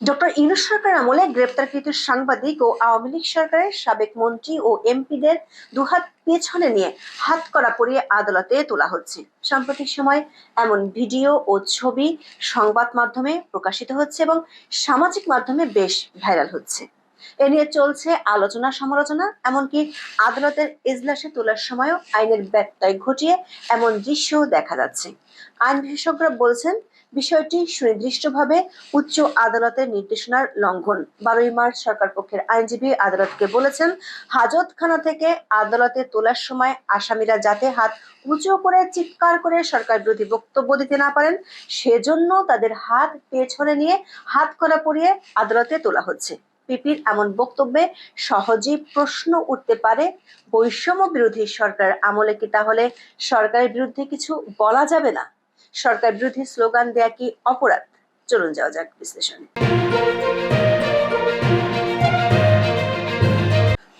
Doctor Yunus সরকার আমলে গ্রেপ্তারকৃত সাংবাদিক ও আওয়ামী লীগ সরকারের সাবেক মন্ত্রী ও এমপিদের দুহাত পেছনে নিয়ে হাত করা পরিয়ে আদালতে তোলা হচ্ছে। সাম্প্রতিক সময় এমন ভিডিও ও ছবি সংবাদ মাধ্যমে প্রকাশিত হচ্ছে এবং সামাজিক মাধ্যমে বেশ ভাইরাল হচ্ছে। এ নিয়ে চলছে আলোচনা সমালোচনা, এমনকি আদালতের এজলাসে তোলার সময়ও আইনের ব্যত্যয় ঘটিয়ে এমন দৃশ্যও দেখা যাচ্ছে। আইন বিশেষজ্ঞরা বলছেন বিষয়টি সুনির্দিষ্টভাবে উচ্চ আদালতের নির্দেশনার লঙ্ঘন। বারোই মার্চ সরকার পক্ষের আইনজীবী আদালতকে বলেছেন, হাজতখানা থেকে আদালতে তোলার সময় আসামিরা যাতে হাত উঁচু করে চিৎকার করে সরকার বিরোধী বক্তব্য দিতে না পারেন, সেজন্য তাদের হাত পেছনে নিয়ে হাত করা পরিয়ে আদালতে তোলা হচ্ছে। পিপির এমন বক্তব্যে সহজেই প্রশ্ন উঠতে পারে, বৈষম্য বিরোধী সরকার আমলে কি তাহলে সরকারের বিরুদ্ধে কিছু বলা যাবে না? সরকার বিরোধী স্লোগান দেয়া কি অপরাধ? চলুন যাওয়া যাক বিশ্লেষণে।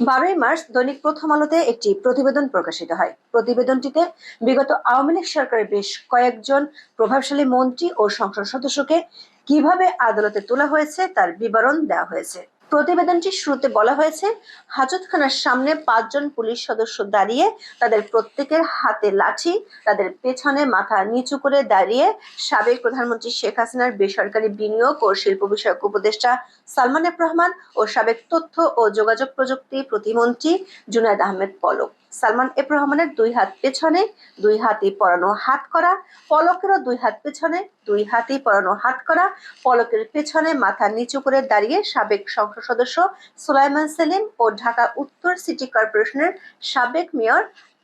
বারোই মার্চ দৈনিক প্রথম আলোতে একটি প্রতিবেদন প্রকাশিত হয়। প্রতিবেদনটিতে বিগত আওয়ামী লীগ সরকারের বেশ কয়েকজন প্রভাবশালী মন্ত্রী ও সংসদ সদস্যকে কীভাবে আদালতে তোলা হয়েছে তার বিবরণ দেওয়া হয়েছে। প্রতিবেদনটি শুরুতে বলা হয়েছে হাজতখানার সামনে পাঁচজন পুলিশ সদস্য দাঁড়িয়ে তাদের প্রত্যেকের হাতে লাঠি, তাদের পেছনে মাথা নিচু করে দাঁড়িয়ে সাবেক প্রধানমন্ত্রী শেখ হাসিনার বেসরকারি বিনিয়োগ ও শিল্প বিষয়ক উপদেষ্টা সালমান রহমান ও সাবেক তথ্য ও যোগাযোগ প্রযুক্তি প্রতিমন্ত্রী জুনায়দ আহমেদ পলক। সালমান এফ রহমানের দুই হাত পেছনে দুই হাতি পরানো হাত করা, পলকেরও দুই হাত পেছনে দুই হাতি পরানো হাত করা, পলকের পেছনে মাথা নিচু করে দাঁড়িয়ে সাবেক সংসদ সদস্য সুলাইমান সেলিম ও ঢাকা উত্তর সিটি কর্পোরেশনের সাবেক মেয়র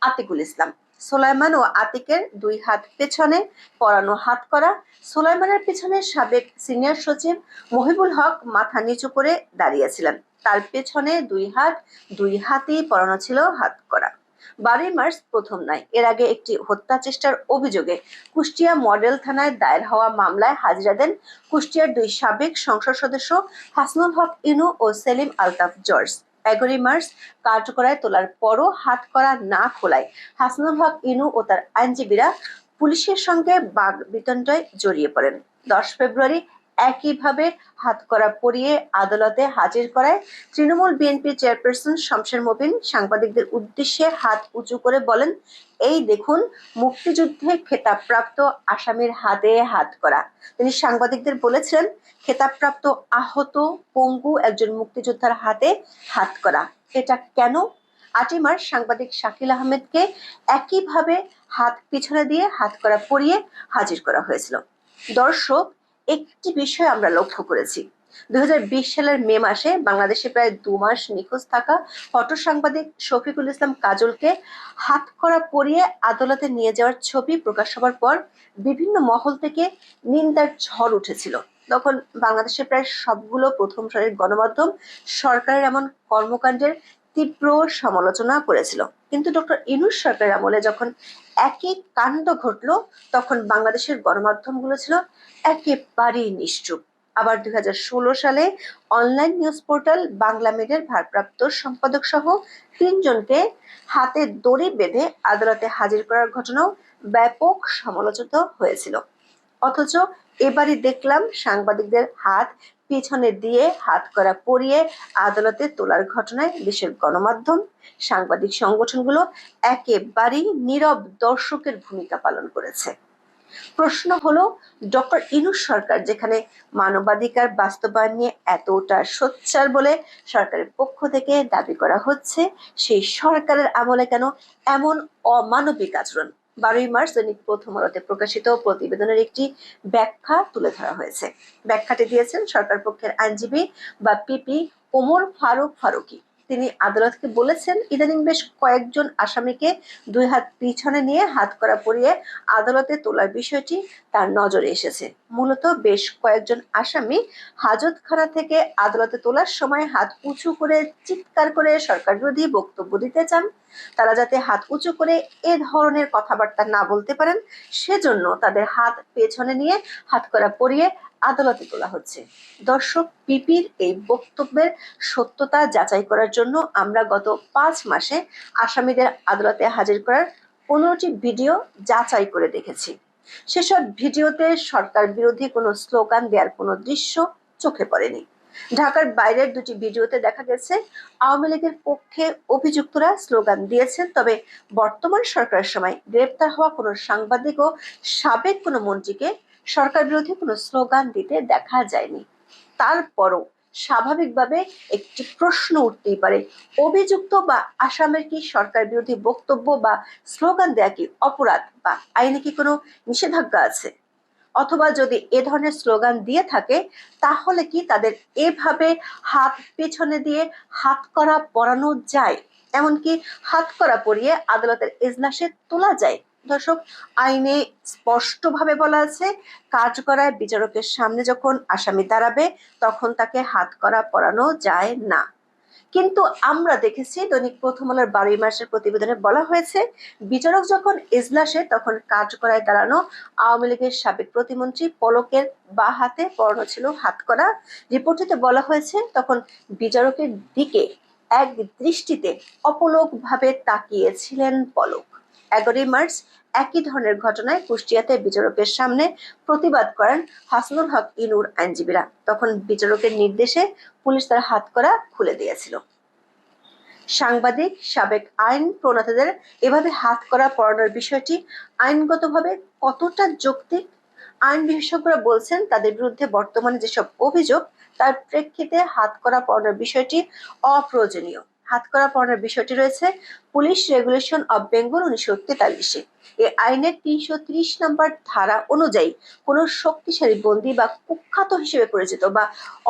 আতিকুল ইসলাম। সোলাইমান ও আতিকের দুই হাত পেছনে পরানো হাত করা, সোলাইমানের পেছনে সাবেক সিনিয়র সচিব মহিবুল হক মাথা নিচু করে দাঁড়িয়েছিলেন। তার পেছনে দুই হাত, দুই হাতেই পরানো ছিল হাত করা। বারোই মার্চ প্রথম নয়, এর আগে একটি হত্যা চেষ্টার অভিযোগে কুষ্টিয়া মডেল থানায় দায়ের হওয়া মামলায় হাজিরা দেন কুষ্টিয়ার দুই সাবেক সংসদ সদস্য হাসনুল হক ইনু ও সেলিম আলতাফ জর্জ। এগারোই মার্চ কার্যকরায় তোলার পরও হাত করা না খোলায় হাসনুল হক ইনু ও তার আইনজীবীরা পুলিশের সঙ্গে বাঘ বিতণ্ডায় জড়িয়ে পড়েন। দশ ফেব্রুয়ারি একইভাবে হাতকড়া পরিয়ে আদালতে হাজির করায় তৃণমূল বিএনপি চেয়ারপারসন শমশের মবিন সাংবাদিকদের উদ্দেশ্যে হাত উঁচু করে বলেন, এই দেখুন, মুক্তিযুদ্ধে খেতাবপ্রাপ্ত আসামির হাতে হাত করা তিনি সাংবাদিকদের বলেছিলেন, খেতাবপ্রাপ্ত আহত পঙ্গু একজন মুক্তিযোদ্ধার হাতে হাত করা এটা কেন? আটই মার্চ সাংবাদিক শাকিল আহমেদকে একইভাবে হাত পিছনে দিয়ে হাত করা পরিয়ে হাজির করা হয়েছিল। দর্শক একটি বিষয় আমরা লক্ষ্য করেছি। দুই হাজার বিশ সালের মে মাসে বাংলাদেশে প্রায় দু মাস নিখোঁজ থাকা ফটো সাংবাদিক শফিকুল ইসলাম কাজলকে হাত করা পরিয়ে আদালতে নিয়ে যাওয়ার ছবি প্রকাশ হওয়ার পর বিভিন্ন মহল থেকে নিন্দার ঝড় উঠেছিল। তখন বাংলাদেশের প্রায় সবগুলো প্রথম সারির গণমাধ্যম, সরকারের এমন কর্মকাণ্ডের তীব্র সমালোচনা করেছিল। কিন্তু ডক্টর ইনুস সরকার আমলে যখন একই কাণ্ড ঘটল, তখন বাংলাদেশের গণমাধ্যমগুলো ছিল একেবারেই নিশ্চুপ। আবার দুই সালে অনলাইন নিউজ পোর্টাল বাংলা মেডের ভারপ্রাপ্ত সম্পাদক সহ তিনজনকে হাতে দড়ি বেঁধে আদালতে হাজির করার ঘটনাও ব্যাপক সমালোচিত হয়েছিল। অথচ এবারই দেখলাম সাংবাদিকদের হাত পিছনে দিয়ে হাত করা পরিয়ে আদালতে তোলার ঘটনায় দেশের গণমাধ্যম, সাংবাদিক সংগঠনগুলো একেবারেই নীরব দর্শকের ভূমিকা পালন করেছে। প্রশ্ন হলো, ডক্টর ইনুস সরকার যেখানে মানবাধিকার বাস্তবায়ন নিয়ে এতটা সোচ্চার বলে সরকারের পক্ষ থেকে দাবি করা হচ্ছে, সেই সরকারের আমলে কেন এমন অমানবিক আচরণ বারোই মার্চ দৈনিক প্রথম আলোতে প্রকাশিত প্রতিবেদনের একটি ব্যাখ্যা তুলে ধরা হয়েছে। ব্যাখ্যাটি দিয়েছেন সরকার পক্ষের আইনজীবী বা পিপি ওমর ফারুক ফারুকি। তিনি আদালতকে বলেছেন, ইদানিং বেশ কয়েকজন আসামিকে দুই হাত পিছনে নিয়ে হাত করা পরিয়ে আদালতে তোলার বিষয়টি তার নজরে এসেছে। মূলত বেশ কয়েকজন আসামি হাজতখানা থেকে আদালতে তোলার সময় হাত উঁচু করে চিৎকার করে সরকার বিরোধী বক্তব্য দিতে চান। তারা যাতে হাত উঁচু করে এ ধরনের কথাবার্তা না বলতে পারেন, সেজন্য তাদের হাত পেছনে নিয়ে হাত করা পরিয়ে আদালতে তোলা হচ্ছে। দর্শক, পিপির এই বক্তব্যের সত্যতা যাচাই করার জন্য আমরা গত পাঁচ মাসে আসামিদের আদালতে হাজির করার পনেরোটি ভিডিও যাচাই করে দেখেছি। সেসব ভিডিওতে সরকার বিরোধী কোনো স্লোগান দেওয়ার কোনো দৃশ্য চোখে পড়েনি। ঢাকার বাইরের দুটি ভিডিওতে দেখা গেছে, আওয়ামী লীগের পক্ষে অভিযুক্তরা স্লোগান দিয়েছেন, তবে বর্তমান সরকারের সময় গ্রেপ্তার হওয়া কোনো সাংবাদিক ও সাবেক কোনো মন্ত্রীকে সরকার বিরোধী কোনো স্লোগান দিতে দেখা যায়নি। তারপরও স্বাভাবিকভাবে একটি প্রশ্ন উঠতেই পারে, অভিযুক্ত বা আসামের কি সরকার বিরোধী বক্তব্য বা স্লোগান দেয়া কি অপরাধ বা আইনে কি কোনো নিষেধাজ্ঞা আছে? অথবা যদি এ ধরনের স্লোগান দিয়ে থাকে, তাহলে কি তাদের এভাবে হাত পেছনে দিয়ে হাত করা পরানো যায়? এমনকি হাত করা পরিয়ে আদালতের এজলাসে তোলা যায়? দর্শক, আইনে স্পষ্টভাবে বলা আছে, কাজ করায় বিচারকের সামনে যখন আসামি দাঁড়াবে, তখন তাকে হাত করা পরানো যায় না। কিন্তু আমরা দেখেছি, দৈনিক প্রথম আলোর বারোই মাসের প্রতিবেদনে বলা হয়েছে, বিচারক যখন এজলাসে, তখন কাজ করায় দাঁড়ানো আওয়ামী লীগের সাবেক প্রতিমন্ত্রী পলকের বা হাতে পড়ানো ছিল হাত করা। রিপোর্টটিতে বলা হয়েছে, তখন বিচারকের দিকে এক দৃষ্টিতে অপলক ভাবে তাকিয়েছিলেন পলক। এগারোই মার্চ একই ধরনের ঘটনায় কুষ্টিয়াতে বিচারকের সামনে প্রতিবাদ করেন হাসনুল হক ইনুর আইনজীবীরা। তখন বিচারকের নির্দেশে পুলিশ তার হাত করা খুলে দিয়েছিল। সাংবাদিক, সাবেক আইন প্রণেতাদের এভাবে হাত করা পড়ানোর বিষয়টি আইনগতভাবে কতটা যৌক্তিক? আইন বিশেষজ্ঞরা বলছেন, তাদের বিরুদ্ধে বর্তমানে যেসব অভিযোগ, তার প্রেক্ষিতে হাত করা পড়ানোর বিষয়টি অপ্রয়োজনীয়। হাত করা পড়ানোর বিষয়টি রয়েছে। পুলিশ রেগুলেশন অব বেঙ্গল উনিশশো তেতাল্লিশে এই আইনের তিনশো ত্রিশ নম্বর ধারা অনুযায়ী কোনো শক্তিশালী বন্দী বা কুখ্যাত হিসেবে পরিচিত বা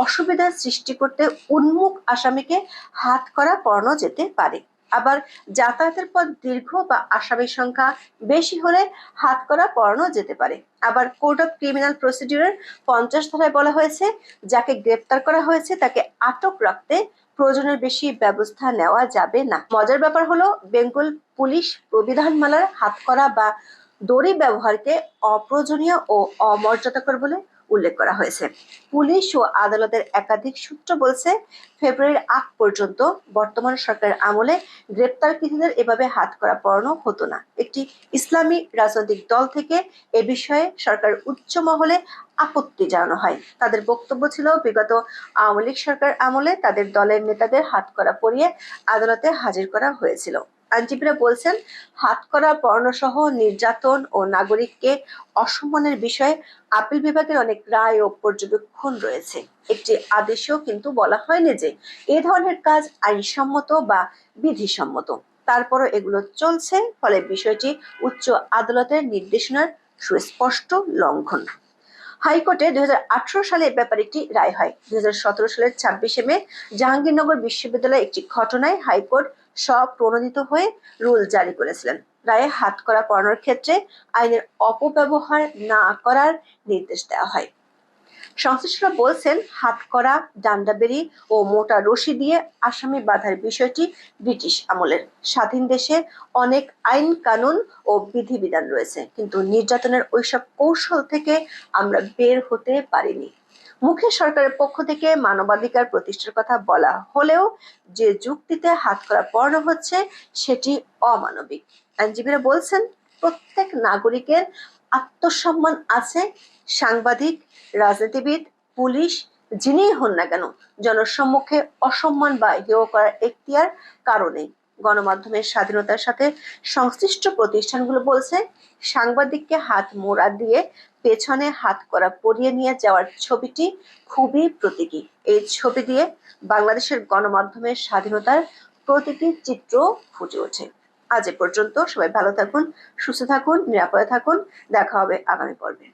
অসুবিধার সৃষ্টি করতে উন্মুখ আসামিকে হাত করা পড়ানো যেতে পারে। আবার যাতায়াতের পথ দীর্ঘ বা আসামির সংখ্যা বেশি হলে হাত করা পড়ানো যেতে পারে। আবার কোড অফ ক্রিমিনাল প্রসিডিউরের পঞ্চাশ ধারায় বলা হয়েছে, যাকে গ্রেপ্তার করা হয়েছে তাকে আটক রাখতে প্রয়োজনের বেশি ব্যবস্থা নেওয়া যাবে না। মজার ব্যাপার হলো, বেঙ্গল পুলিশ প্রবিধানমালার হাত করা বা দড়ি ব্যবহারকে অপ্রয়োজনীয় ও অমর্যাদাকর বলে উল্লেখ করা হয়েছে। পুলিশ ও আদালতের একাধিক সূত্র বলছে, ফেব্রুয়ারির আগ পর্যন্ত বর্তমান সরকারের আমলে গ্রেপ্তারকৃতদের এভাবে হাত করা পড়ানো হতো না। একটি ইসলামী রাজনৈতিক দল থেকে এ বিষয়ে সরকার উচ্চ মহলে আপত্তি জানানো হয়। তাদের বক্তব্য ছিল, বিগত আওয়ামী লীগ সরকার আমলে তাদের দলের নেতাদের হাত করা পরিয়ে আদালতে হাজির করা হয়েছিল। আইনজীবীরা বলছেন, হাত করা পড়ানো সহ নির্যাতন ও নাগরিককে অসম্মানের বিষয়ে আপিল বিভাগের অনেক রায় ও পর্যবেক্ষণ রয়েছে। একটি আদেশেও কিন্তু বলা হয়নি যে এ ধরনের কাজ আইনসম্মত বা বিধিসম্মত। তারপরও এগুলো চলছে, ফলে বিষয়টি উচ্চ আদালতের নির্দেশনার সুস্পষ্ট লঙ্ঘন। হাইকোর্টে দুই হাজার আঠারো সালে ব্যাপারে একটি রায় হয়। দুই হাজার সতেরো সালের ছাব্বিশে মে জাহাঙ্গীরনগর বিশ্ববিদ্যালয়ে একটি ঘটনায় হাইকোর্ট স্বপ্রণোদিত হয়ে রুল জারি করেছিলেন। রায়ে হাত করা পড়ানোর ক্ষেত্রে আইনের অপব্যবহার না করার নির্দেশ দেওয়া হয়। সংশ্লিষ্টরা বলছেন, হাত করা ডান্ডাবেরি ও মোটা রশি দিয়ে আসামি বাধার বিষয়টি ব্রিটিশ আমলের। স্বাধীন দেশে অনেক আইন কানুন ও বিধিবিধান রয়েছে, কিন্তু নির্যাতনের ওইসব কৌশল থেকে আমরা বের হতে পারিনি। মুখে সরকারের পক্ষ থেকে মানবাধিকার প্রতিষ্ঠার কথা বলা হলেও যে যুক্তিতে হাত করা পড়ানো হচ্ছে, সেটি অমানবিক। আইনজীবীরা বলছেন, প্রত্যেক নাগরিকের আত্মসম্মান আছে। সাংবাদিক, রাজনীতিবিদ, পুলিশ, যিনিই হন না কেন, জনসম্মুখে অসম্মান বা হেয় করার এখতিয়ার কারণে গণমাধ্যমের স্বাধীনতার সাথে সংশ্লিষ্ট প্রতিষ্ঠানগুলো বলছে, সাংবাদিককে হাত মোড়া দিয়ে পেছনে হাত করা পরিয়ে নিয়ে যাওয়ার ছবিটি খুবই প্রতীকী। এই ছবি দিয়ে বাংলাদেশের গণমাধ্যমের স্বাধীনতার প্রতিটি চিত্র ফুটে ওঠে। আজ এ পর্যন্ত সবাই ভালো থাকুন, সুস্থ থাকুন, নিরাপদে থাকুন। দেখা হবে আগামী পর্বে।